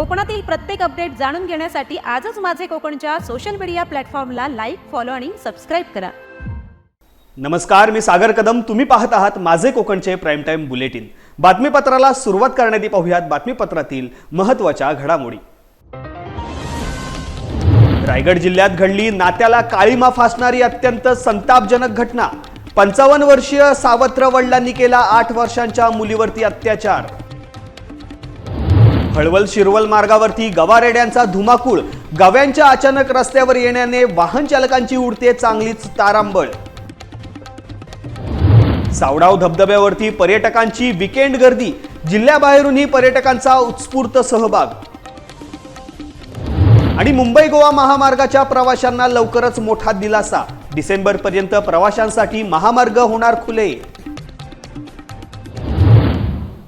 कोकणातील प्रत्येक अपडेट जाणून घेण्यासाठी आजच माझे कोकणच्या सोशल मीडिया प्लॅटफॉर्मला लाईक फॉलो आणि सबस्क्राईब करा. नमस्कार मी सागर कदम. तुम्ही पाहत आहात माझे कोकणचे प्राईम टाईम बुलेटिन बातमीपत्राला सुरुवात करण्याआधी पाहूयात बातमीपत्रातील महत्त्वाच्या घडामोडी. रायगड जिल्ह्यात घडली नात्याला काळीमा फासणारी अत्यंत संतापजनक घटना. पंचावन्न वर्षीय सावत्र वडिलांनी केला आठ वर्षांच्या मुलीवरती अत्याचार. हळवल शिरवल मार्गावरती गवारेड्यांचा धुमाकूळ. गव्यांच्या अचानक रस्त्यावर येण्याने वाहन चालकांची उडते चांगलीच तारांबळ. सावडाव धबधब्यावरती पर्यटकांची विकेंड गर्दी. जिल्ह्याबाहेरूनही पर्यटकांचा उत्स्फूर्त सहभाग. आणि मुंबई गोवा महामार्गाच्या प्रवाशांना लवकरच मोठा दिलासा. डिसेंबरपर्यंत प्रवाशांसाठी महामार्ग होणार खुले.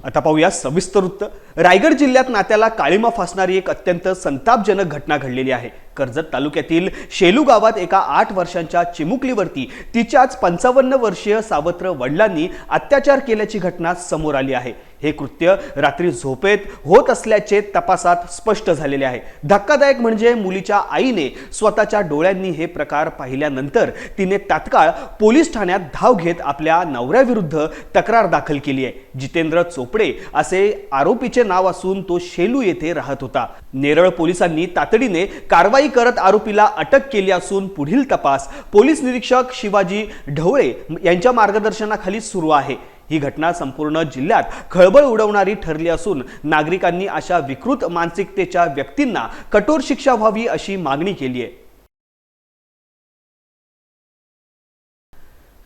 आता पाहूया सविस्तर वृत्त रायगड जिल्ह्यात नात्याला काळीमा फासणारी एक अत्यंत संतापजनक घटना घडलेली आहे. कर्जत तालुक्यातील शेलू गावात एका आठ वर्षांच्या चिमुकलीवरती तिच्याच पंचावन्न वर्षीय सावत्र वडिलांनी अत्याचार केल्याची घटना समोर आली आहे. हे कृत्य रात्री झोपेत होत असल्याचे तपासात स्पष्ट झालेले आहे. धक्कादायक म्हणजे मुलीच्या आईने स्वतःच्या डोळ्यांनी हे प्रकार पाहिल्यानंतर तिने तात्काळ पोलीस ठाण्यात धाव घेत आपल्या नवऱ्याविरुद्ध तक्रार दाखल केली आहे. जितेंद्र चोपडे असे आरोपीचे नाव असून तो शेलू येथे राहत होता. नेरळ पोलिसांनी तातडीने कारवाई करत आरोपीला अटक केली असून पुढील तपास पोलीस निरीक्षक शिवाजी ढवळे यांच्या मार्गदर्शनाखाली सुरू आहे. ही घटना संपूर्ण जिल्ह्यात खळबळ उडवणारी ठरली असून नागरिकांनी अशा विकृत मानसिकतेच्या व्यक्तींना कठोर शिक्षा व्हावी अशी मागणी केली आहे.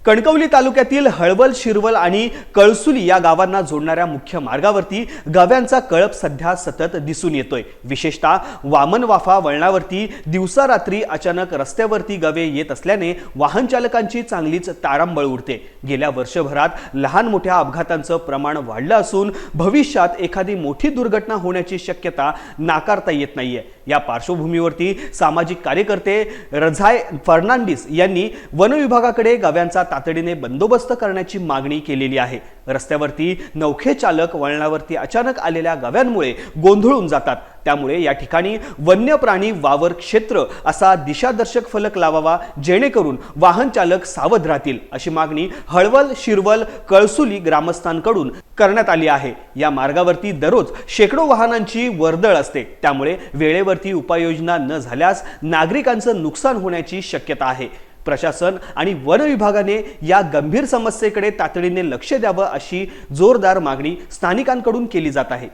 कणकवली तालुक्यातील हळवल शिरवल आणि कळसुली या गावांना जोडणाऱ्या मुख्य मार्गावरती गव्यांचा कळप सध्या सतत दिसून येतोय. विशेषतः वामन वाफा वळणावरती दिवसा रात्री अचानक रस्त्यावरती गवे येत असल्याने वाहन चालकांची चांगलीच तारांबळ उडते. गेल्या वर्षभरात लहान मोठ्या अपघातांचं प्रमाण वाढलं असून भविष्यात एखादी मोठी दुर्घटना होण्याची शक्यता नाकारता येत नाहीये. या पार्श्वभूमीवरती सामाजिक कार्यकर्ते रझाय फर्नांडिस यांनी वनविभागाकडे गव्यांचा तातडीने बंदोबस्त करण्याची मागणी केलेली आहे. रस्त्यावरती नौखे चालक वळणावरती अचानक आलेल्या गव्यांमुळे गोंधळून जातात. त्यामुळे या ठिकाणी वन्य प्राणी वावर क्षेत्र असा दिशादर्शक फलक लावावा जेणेकरून वाहन चालक सावध राहतील अशी मागणी हळवल शिरवल कळसुली ग्रामस्थांकडून करण्यात आली आहे. या मार्गावरती दररोज शेकडो वाहनांची वर्दळ असते. त्यामुळे वेळेवरती उपाययोजना न झाल्यास नागरिकांचं नुकसान होण्याची शक्यता आहे. प्रशासन आणि वन विभागाने या गंभीर समस्येकडे तातडीने लक्ष द्यावं अशी जोरदार मागणी स्थानिकांकडून केली जात आहे.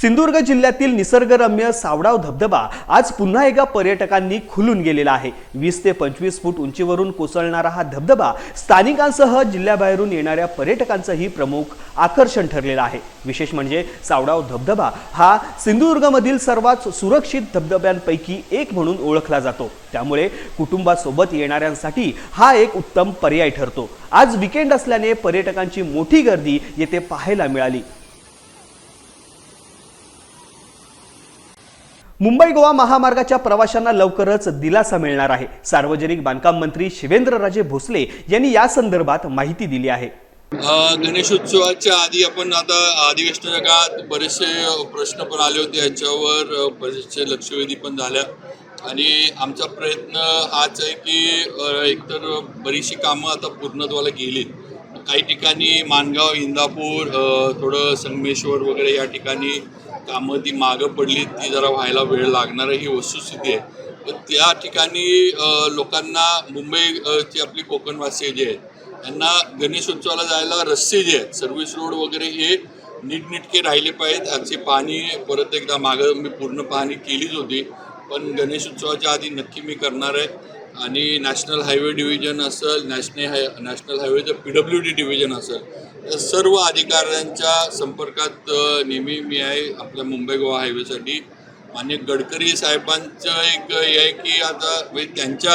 सिंधुदुर्ग जिल्ह्यातील निसर्गरम्य सावडाव धबधबा आज पुन्हा एका पर्यटकांनी खुलून गेलेला आहे. वीस ते पंचवीस फूट उंचीवरून कोसळणारा हा धबधबा स्थानिकांसह जिल्ह्याबाहेरून येणाऱ्या पर्यटकांचंही प्रमुख आकर्षण ठरलेलं आहे. विशेष म्हणजे सावडाव धबधबा हा सिंधुदुर्गमधील सर्वात सुरक्षित धबधब्यांपैकी एक म्हणून ओळखला जातो. त्यामुळे कुटुंबासोबत येणाऱ्यांसाठी हा एक उत्तम पर्याय ठरतो. आज विकेंड असल्याने पर्यटकांची मोठी गर्दी येथे पाहायला मिळाली. मुंबई गोवा महामार्गाच्या प्रवाशांना लवकरच दिलासा मिळणार आहे. सार्वजनिक बांधकाम मंत्री शिवेंद्रराजे भोसले यांनी या संदर्भात माहिती दिली आहे. गणेशोत्सवाच्या आधी आपण आता अधिवेशनाच्या काळात बरेचसे प्रश्न पण आले होते. याच्यावर बरेचसे लक्षवेधी पण झाल्या. आणि आमचा प्रयत्न हाच आहे की एकतर बरीचशी कामं आता पूर्णत्वाला गेलीत. काही ठिकाणी मानगाव इंदापूर थोडं संगमेश्वर वगैरे या ठिकाणी कामं ती मागं पडली ती जरा व्हायला वेळ लागणार ही वस्तुस्थिती आहे. पण त्या ठिकाणी लोकांना मुंबईची आपली कोकणवासी जे आहेत त्यांना गणेशोत्सवाला जायला रस्ते जे आहेत सर्व्हिस रोड वगैरे हे नीटनीटके राहिले पाहिजेत. याची पाहणी परत एकदा मागं मी पूर्ण पाहणी केलीच होती. पण गणेशोत्सवाच्या आधी नक्की मी करणार आहे. आणि नॅशनल हायवे डिव्हिजन असेल नॅशनल हाय नॅशनल हायवेचं पी डब्ल्यू डी डिव्हिजन असेल या सर्व अधिकाऱ्यांच्या संपर्कात नेहमी मी आहे आपल्या मुंबई गोवा हायवेसाठी. मान्य गडकरी साहेबांचं एक हे आहे की आता म्हणजे त्यांच्या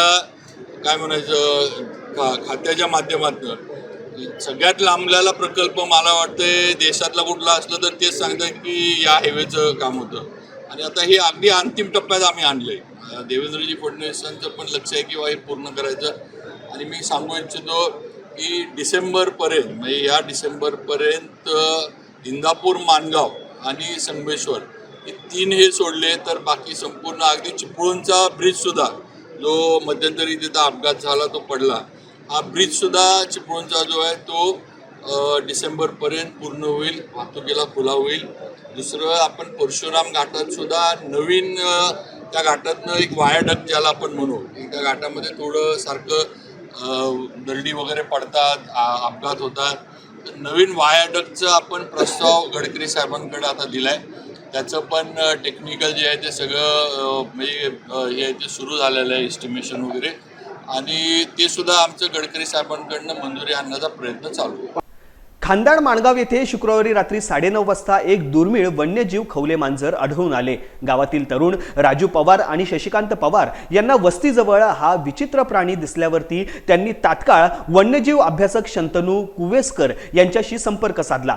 काय म्हणायचं खा खात्याच्या माध्यमातून सगळ्यात लांबलेला प्रकल्प मला वाटतं देशातला कुठला असलं तर तेच सांगतात की या हायवेचं काम होतं. आणि आता हे अगदी अंतिम टप्प्यात आम्ही आणलं आहे देवेंद्रजी फडणवीसांचं पण लक्ष आहे किंवा हे पूर्ण करायचं. आणि मी सांगू इच्छितो की डिसेंबरपर्यंत म्हणजे या डिसेंबरपर्यंत इंदापूर मानगाव आणि संगमेश्वर हे तीन हे सोडले तर बाकी संपूर्ण अगदी चिपळूणचा ब्रिजसुद्धा जो मध्यंतरी तिथं अपघात झाला तो पडला. हा ब्रिजसुद्धा चिपळूणचा जो आहे तो डिसेंबरपर्यंत पूर्ण होईल वाहतुकीला खुला होईल. दुसरं आपण परशुराम घाटातसुद्धा नवीन त्या घाटातनं एक वायाडक ज्याला आपण म्हणू त्या घाटामध्ये थोडं सारखं दरडी वगैरे पडतात अपघात होतात. तर नवीन वायाडक्टचं आपण प्रस्ताव गडकरी साहेबांकडे आता दिलाय. त्याचं पण टेक्निकल जे आहे ते सगळं म्हणजे हे आहे ते सुरू झालेलं आहे एस्टिमेशन वगैरे. आणि ते सुद्धा आमचं गडकरी साहेबांकडनं मंजुरी आणण्याचा प्रयत्न चालू आहे. खानदाड माणगाव येथे शुक्रवारी रात्री साडेनऊ वाजता एक दुर्मिळ वन्यजीव खवले मांजर आढळून आले. गावातील तरुण राजू पवार आणि शशिकांत पवार यांना वस्तीजवळ हा विचित्र प्राणी दिसल्यावरती त्यांनी तात्काळ वन्यजीव अभ्यासक शंतनू कुवेसकर यांच्याशी संपर्क साधला.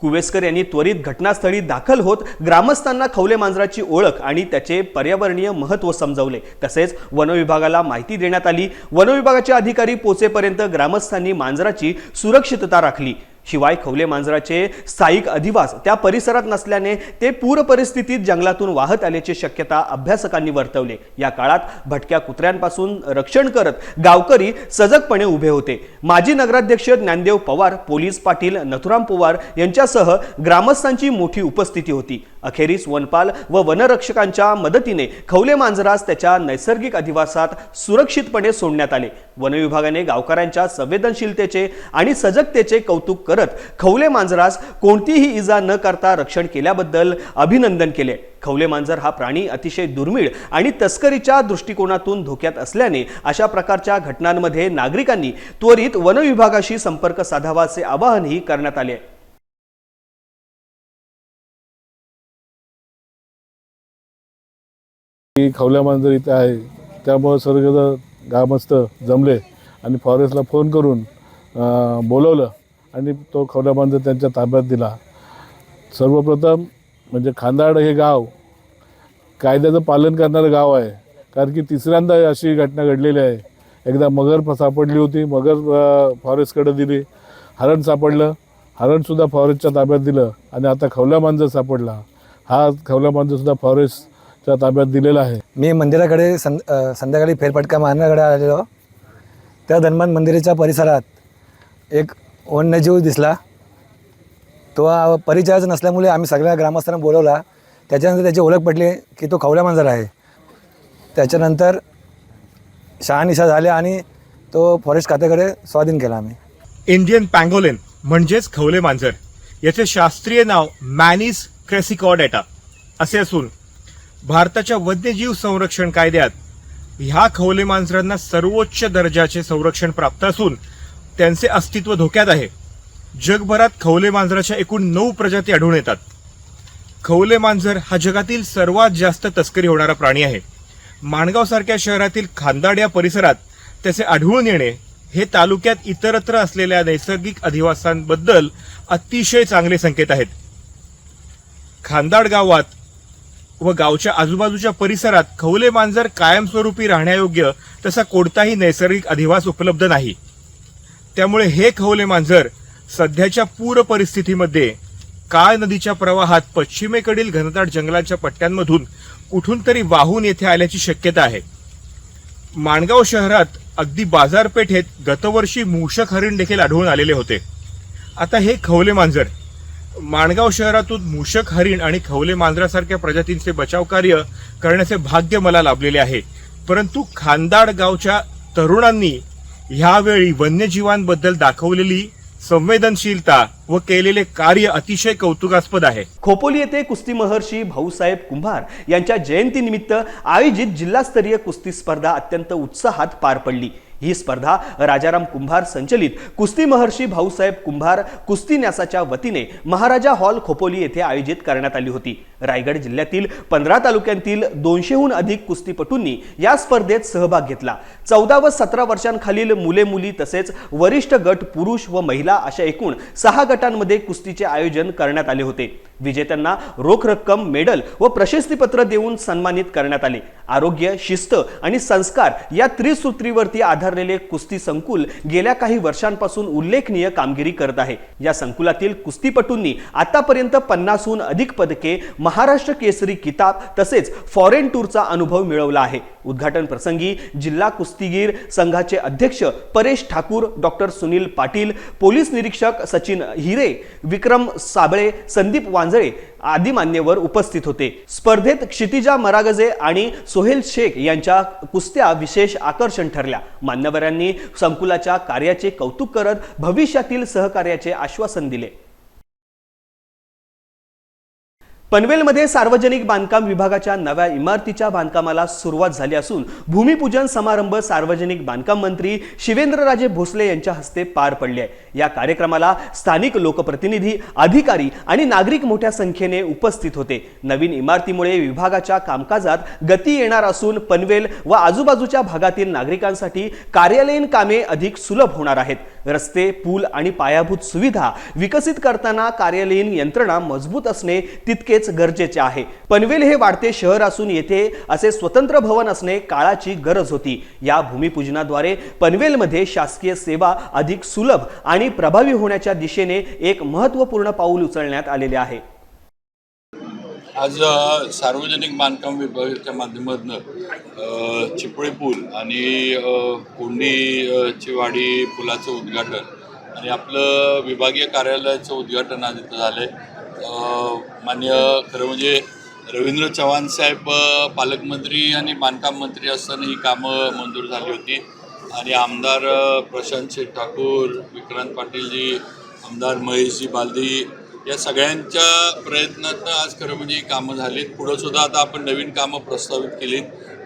कुवेसकर यांनी त्वरित घटनास्थळी दाखल होत ग्रामस्थांना खवले मांजराची ओळख आणि त्याचे पर्यावरणीय महत्त्व समजवले. तसेच वनविभागाला माहिती देण्यात आली. वनविभागाचे अधिकारी पोचेपर्यंत ग्रामस्थांनी मांजराची सुरक्षितता राखली. शिवाय खवले मांजराचे स्थायिक अधिवास त्या परिसरात नसल्याने ते पूर परिस्थितीत जंगलातून वाहत आल्याची शक्यता अभ्यासकांनी वर्तवले. या काळात भटक्या कुत्र्यांपासून रक्षण करत गावकरी सजगपणे उभे होते. माजी नगराध्यक्ष ज्ञानदेव पवार पोलीस पाटील नथुराम पवार यांच्यासह ग्रामस्थांची मोठी उपस्थिती होती. अखेरीस वनपाल व वनरक्षकांच्या मदतीने खवले मांजरास त्याच्या नैसर्गिक अधिवासात सुरक्षितपणे सोडण्यात आले. वनविभागाने गावकऱ्यांच्या संवेदनशीलतेचे आणि सजगतेचे कौतुक करत खवले मांजरास कोणतीही इजा न करता रक्षण केल्याबद्दल अभिनंदन केले. खवले मांजर हा प्राणी अतिशय दुर्मिळ आणि तस्करीच्या दृष्टिकोनातून धोक्यात असल्याने अशा प्रकारच्या घटनांमध्ये नागरिकांनी त्वरित वनविभागाशी संपर्क साधावाचे आवाहनही करण्यात आले. खवल्या मांजर इथे आहे. त्यामुळे सर्वजण ग्रामस्थ जमले आणि फॉरेस्टला फोन करून बोलवलं. आणि तो खवल्या मांजर त्यांच्या ताब्यात दिला. सर्वप्रथम म्हणजे खांदाड हे गाव कायद्याचं पालन करणारं गाव आहे. कारण की तिसऱ्यांदा अशी घटना घडलेली आहे. एकदा मगर सापडली होती. मगर फॉरेस्टकडे दिली. हरण सापडलं. हरणसुद्धा फॉरेस्टच्या ताब्यात दिलं. आणि आता खवला मांजर सापडला. हा खवला मांजरसुद्धा फॉरेस्टच्या ताब्यात दिलेला आहे. मी मंदिराकडे सं संध्याकाळी फेरफटका मारण्याकडे आलेलो. त्या धनमान मंदिराच्या परिसरात एक वन्यजीव दिसला. तो अ, नसल्यामुळे आम्ही सगळ्या ग्रामस्थांना बोलवला. त्याच्यानंतर त्याची ओळख पडली की तो खवल्या मांजर आहे. त्याच्यानंतर शहानिशा झाल्या आणि तो फॉरेस्ट खात्याकडे स्वाधीन केला आम्ही. इंडियन पँगोलिन म्हणजेच खवले मांजर. याचे शास्त्रीय नाव मॅनिस क्रेसिकॉडेटा असे असून भारताच्या वन्यजीव संरक्षण कायद्यात ह्या खवले मांजरांना सर्वोच्च दर्जाचे संरक्षण प्राप्त असून त्यांचे अस्तित्व धोक्यात आहे. जगभरात खवले मांजराच्या एकूण नऊ प्रजाती आढळून येतात. खवले मांजर हा जगातील सर्वात जास्त तस्करी होणारा प्राणी आहे. माणगावसारख्या शहरातील खांदाड या परिसरात त्याचे आढळून येणे हे तालुक्यात इतरत्र असलेल्या नैसर्गिक अधिवासांबद्दल अतिशय चांगले संकेत आहेत. खांदाड गावात व गावच्या आजूबाजूच्या परिसरात खवले मांजर कायमस्वरूपी राहण्यायोग्य तसा कोणताही नैसर्गिक अधिवास उपलब्ध नाही. त्यामुळे हे खवले मांजर सध्याच्या पूर परिस्थितीमध्ये काळ नदीच्या प्रवाहात पश्चिमेकडील घनदाट जंगलाच्या पट्ट्यांमधून कुठून तरी वाहून येथे आल्याची शक्यता आहे. माणगाव शहरात अगदी बाजारपेठेत गतवर्षी मूषक हरिण देखील आढळून आलेले होते. आता हे खवले मांजर माणगाव शहरातून मूषक हरिण आणि खवले मांजरासारख्या प्रजातींचे बचाव कार्य करण्याचे भाग्य मला लाभलेले आहे. परंतु खानदाड गावच्या तरुणांनी ह्यावेळी वन्यजीवांबद्दल दाखवलेली संवेदनशीलता व केलेले कार्य अतिशय कौतुकास्पद आहे. खोपोली येथे कुस्ती महर्षी भाऊसाहेब कुंभार यांच्या जयंतीनिमित्त आयोजित जिल्हास्तरीय कुस्ती स्पर्धा अत्यंत उत्साहात पार पडली. ही स्पर्धा राजाराम कुंभार संचलित. कुस्ती महर्षी भाऊसाहेब कुंभार कुस्ती न्यासाच्या वतीने महाराजा हॉल खोपोली येथे आयोजित करण्यात आली होती. रायगड जिल्ह्यातील पंधरा तालुक्यांतील दोनशेहून अधिक कुस्तीपटूंनी या स्पर्धेत सहभाग घेतला. चौदा व सतरा वर्षांखालील मुले मुली तसेच वरिष्ठ गट पुरुष व महिला अशा एकूण सहा गटांमध्ये कुस्तीचे आयोजन करण्यात आले होते. विजेत्यांना रोख रक्कम मेडल व प्रशस्तीपत्र देऊन सन्मानित करण्यात आले. आरोग्य शिस्त आणि संस्कार या त्रिसूत्रीवरती आधार उभारलेले कुस्ती संकुल गेल्या काही वर्षांपासून उल्लेखनीय कामगिरी करत आहे. या संकुलातील कुस्तीपटूंनी आतापर्यंत पन्नासहून अधिक पदके महाराष्ट्र केसरी किताब तसेच फॉरेन टूरचा अनुभव मिळवला आहे. उद्घाटन प्रसंगी जिल्हा कुस्तीगीर संघाचे अध्यक्ष परेश ठाकूर डॉक्टर सुनील पाटील पोलीस निरीक्षक सचिन हिरे विक्रम साबळे संदीप वांजळे आदी मान्यवर उपस्थित होते. स्पर्धेत क्षितिजा मरागजे आणि सोहेल शेख यांच्या कुस्त्या विशेष आकर्षण ठरल्या. मान्यवरांनी संकुलाच्या कार्याचे कौतुक करत भविष्यातील सहकार्याचे आश्वासन दिले. पनवेलमध्ये सार्वजनिक बांधकाम विभागाच्या नव्या इमारतीच्या बांधकामाला सुरुवात झाली असून भूमिपूजन समारंभ सार्वजनिक बांधकाम मंत्री शिवेंद्रराजे भोसले यांच्या हस्ते पार पडले आहे. या कार्यक्रमाला स्थानिक लोकप्रतिनिधी अधिकारी आणि नागरिक मोठ्या संख्येने उपस्थित होते. नवीन इमारतीमुळे विभागाच्या कामकाजात गती येणार असून पनवेल व आजूबाजूच्या भागातील नागरिकांसाठी कार्यालयीन कामे अधिक सुलभ होणार आहेत. रस्ते पूल आणि पायाभूत सुविधा विकसित करताना कार्यालयीन यंत्रणा मजबूत असणे तितकेच गरजेचे आहे. पनवेल हे वाढते शहर असून येथे असे स्वतंत्र भवन असणे काळाची गरज होती. या भूमिपूजनाद्वारे पनवेलमध्ये शासकीय सेवा अधिक सुलभ आणि प्रभावी होण्याच्या दिशेने एक महत्त्वपूर्ण पाऊल उचलण्यात आलेले आहे. आज सार्वजनिक बांधकाम विभागाच्या माध्यमातून चिपळी पूल आणि कोंडीची कोंडी ची वाडी पुलाचं उद्घाटन आणि आपलं विभागीय कार्यालयाचं उद्घाटन आज इथं झालं आहे मान्य खरं म्हणजे रवींद्र चव्हाण साहेब पालकमंत्री आणि बांधकाम मंत्री असताना ही कामं मंजूर झाली होती. आणि आमदार प्रशांत शेठ ठाकूर विक्रांत पाटीलजी आमदार महेशजी बालदी या सगळ्यांच्या प्रयत्नातनं आज खरं म्हणजे कामं झालीत. पुढं सुद्धा आता आपण नवीन कामं प्रस्तावित केलीत.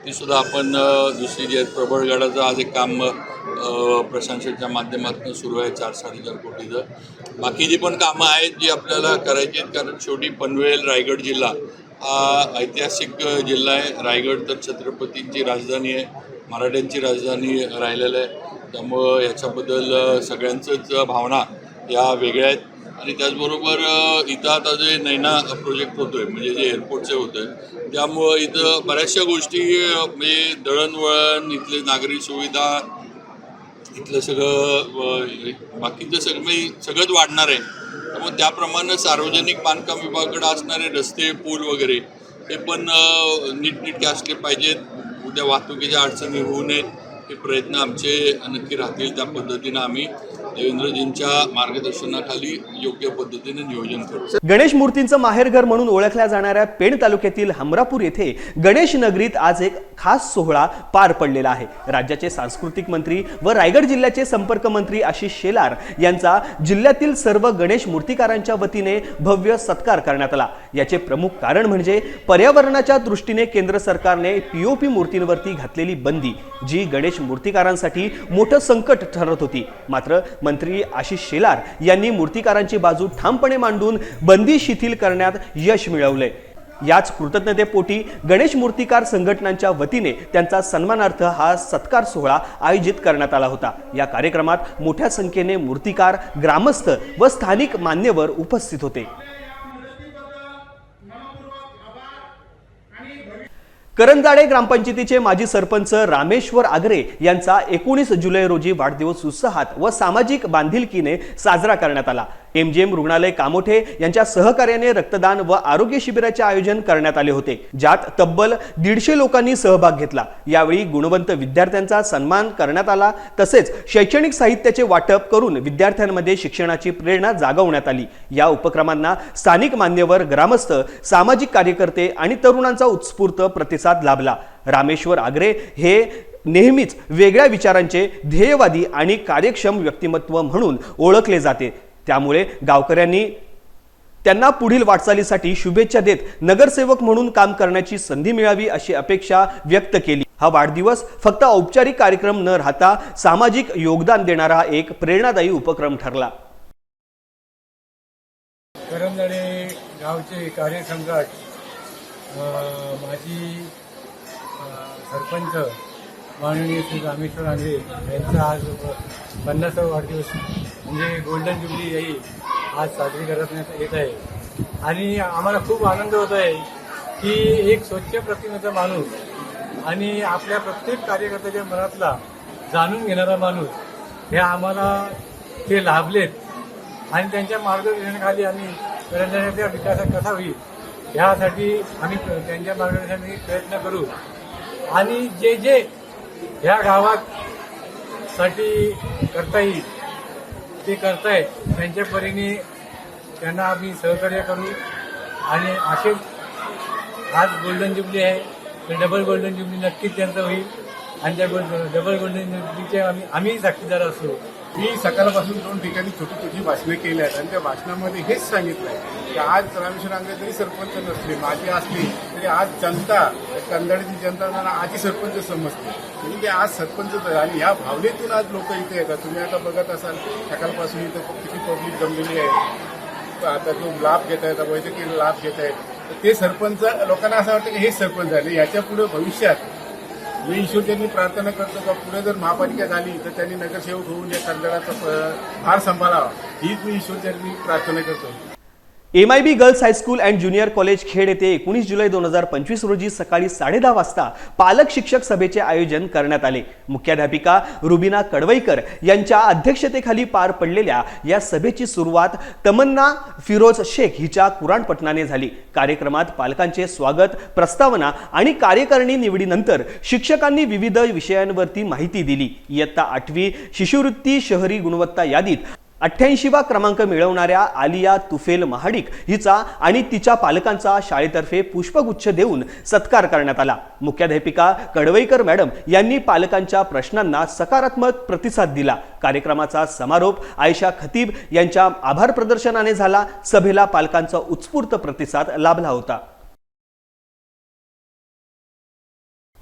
ती सुद्धा आपण दुसरी जी आहेत प्रबळगडाचं आज एक काम अ, माध्यमातून सुरू आहे चार साडेचार कोटीचं. बाकी जी पण कामं आहेत जी आपल्याला करायची आहेत कारण शेवटी पनवेल रायगड जिल्हा हा ऐतिहासिक जिल्हा आहे. रायगड तर छत्रपतींची राजधानी आहे मराठ्यांची राजधानी राहिलेलं आहे. त्यामुळं याच्याबद्दल सगळ्यांचंच भावना या वेगळ्या आहेत. आणि त्याचबरोबर इथं आता जे नैना प्रोजेक्ट होतो आहे म्हणजे जे एअरपोर्टचे होतोय त्यामुळं इथं बऱ्याचशा गोष्टी म्हणजे दळणवळण इथले नागरी सुविधा इथलं सगळं बाकीचं सगळं म्हणजे सगळंच वाढणार आहे. त्यामुळे त्याप्रमाणे सार्वजनिक बांधकाम विभागाकडे असणारे रस्ते पूल वगैरे हे पण नीटनीटके असले पाहिजेत. उद्या वाहतुकीच्या अडचणी होऊ नयेत हे प्रयत्न आमचे नक्की राहतील त्या पद्धतीनं आम्ही. देवेंद्रजींच्या मार्गदर्शनाखाली योग्य पद्धतीने नियोजन करू. गणेश मूर्तींचं माहेरघर म्हणून ओळखल्या जाणाऱ्या पेण तालुक्यातील हमरापूर येथे गणेश नगरीत आज एक खास सोहळा पार पडलेला आहे. राज्याचे सांस्कृतिक मंत्री व रायगड जिल्ह्याचे संपर्क मंत्री आशिष शेलार यांचा जिल्ह्यातील सर्व गणेश मूर्तिकारांच्या वतीने भव्य सत्कार करण्यात आला. याचे प्रमुख कारण म्हणजे पर्यावरणाच्या दृष्टीने केंद्र सरकारने पीओपी मूर्तींवरती घातलेली बंदी जी गणेश मूर्तिकारांसाठी मोठं संकट ठरत होती. मात्र मंत्री आशिष शेलार यांनी मूर्तिकारांची बाजू ठामपणे मांडून बंदी शिथिल करण्यात यश मिळवले. याच कृतज्ञतेपोटी गणेश मूर्तिकार संघटनांच्या वतीने त्यांचा सन्मानार्थ हा सत्कार सोहळा आयोजित करण्यात आला होता. या कार्यक्रमात मोठ्या संख्येने मूर्तिकार ग्रामस्थ व स्थानिक मान्यवर उपस्थित होते. करंजाडे ग्रामपंचायतीचे माजी सरपंच रामेश्वर आगरे यांचा एकोणीस जुलै रोजी वाढदिवस उत्साहात व सामाजिक बांधिलकीने साजरा करण्यात आला. एमजीएम रुग्णालय कामोठे यांच्या सहकार्याने रक्तदान व आरोग्य शिबिराचे आयोजन करण्यात आले होते ज्यात तब्बल दीडशे लोकांनी सहभाग घेतला. यावेळी गुणवंत विद्यार्थ्यांचा सन्मान करण्यात आला तसेच शैक्षणिक साहित्याचे वाटप करून विद्यार्थ्यांमध्ये शिक्षणाची प्रेरणा जागवण्यात आली. या उपक्रमांना स्थानिक मान्यवर ग्रामस्थ सामाजिक कार्यकर्ते आणि तरुणांचा उत्स्फूर्त प्रतिसाद लाभला. रामेश्वर आग्रे हे नेहमीच वेगळ्या विचारांचे ध्येयवादी आणि कार्यक्षम व्यक्तिमत्व म्हणून ओळखले जाते. त्यामुळे गावकऱ्यांनी त्यांना पुढील वाटचालीसाठी शुभेच्छा देत नगरसेवक म्हणून काम करण्याची संधी मिळावी अशी अपेक्षा व्यक्त केली. हा वाढदिवस फक्त औपचारिक कार्यक्रम न राहता सामाजिक योगदान देणारा एक प्रेरणादायी उपक्रम ठरला. करंजाडे गावचे कार्यसम्राट माजी सरपंच माननीय श्री रामेश्वर आंधळे यांचा आज पन्नासावा वाढदिवस म्हणजे गोल्डन जुबली ही आज साजरी करण्यात येत आहे. आणि आम्हाला खूप आनंद होत आहे की एक स्वच्छ प्रतिमेचा माणूस आणि आपल्या प्रत्येक कार्यकर्त्याच्या मनातला जाणून घेणारा माणूस हे आम्हाला ते लाभलेत. आणि त्यांच्या मार्गदर्शनाखाली आम्ही पर्यटनाच्या विकासात कसा होईल यासाठी आम्ही त्यांच्या मार्गदर्शनाने प्रयत्न करू. आणि जे जे ह्या गावात साठी करता येईल. ते करतायत. त्यांच्या परीने त्यांना आम्ही सहकार्य करू. आणि असेच आज गोल्डन जुबली आहे. तर डबल गोल्डन जुबली नक्कीच त्यांचं होईल. आणि त्या गोल्ड डबल गोल्डन जुबलीचे आम्ही आम्ही साक्षीदार असू मी सकाळपासून दोन ठिकाणी छोटी छोटी भाषणे केली आहेत आणि त्या भाषणामध्ये हेच सांगितलं आहे की आज रामेश्वर आंग्रे जरी सरपंच नसले माझी असली तरी आज जनता कंदाडीची जनता त्यांना आधी सरपंच समजते. म्हणजे ते आज सरपंच आहे आणि ह्या भावनेतून आज लोक इथे येतात. तुम्ही आता बघत असाल सकाळपासून इथं किती पब्लिक जमलेली आहे. आता जो लाभ घेत आहेत वैद्यकीय लाभ घेत आहेत. तर ते सरपंच लोकांना असं वाटतं की हे सरपंच झाले. याच्यापुढे भविष्यात मी ईश्वरचरणी प्रार्थना करतो का पुढे जर महापालिका झाली तर त्यांनी नगरसेवक होऊन या कर्जाचा भार सांभाळावा. हीच मी ईश्वरचरणी प्रार्थना करतो M I B girls high school and junior college Khed येथे एकोणीस जुलै दोन हजार पंचवीस रोजी सकाळी साडेदहा वाजता पालक शिक्षक सभेचे आयोजन करण्यात आले. मुख्याध्यापिका रुबिना कडवईकर यांच्या अध्यक्षतेखाली पार पडलेल्या या सभेची सुरुवात तमन्ना फिरोज शेख हिच्या कुराणपठणाने झाली. कार्यक्रमात पालकांचे स्वागत प्रस्तावना आणि कार्यकारिणी निवडीनंतर शिक्षकांनी विविध विषयांवरती माहिती दिली. इयत्ता आठवी शिष्यवृत्ती शहरी गुणवत्ता यादीत अठ्ठ्याऐंशीवा क्रमांक मिळवणाऱ्या आलिया तुफेल महाडिक हिचा आणि तिच्या पालकांचा शाळेतर्फे पुष्पगुच्छ देऊन सत्कार करण्यात आला. मुख्याध्यापिका कडवईकर मॅडम यांनी पालकांच्या प्रश्नांना सकारात्मक प्रतिसाद दिला. कार्यक्रमाचा समारोप आयशा खतीब यांच्या आभार प्रदर्शनाने झाला. सभेला पालकांचा उत्स्फूर्त प्रतिसाद लाभला होता.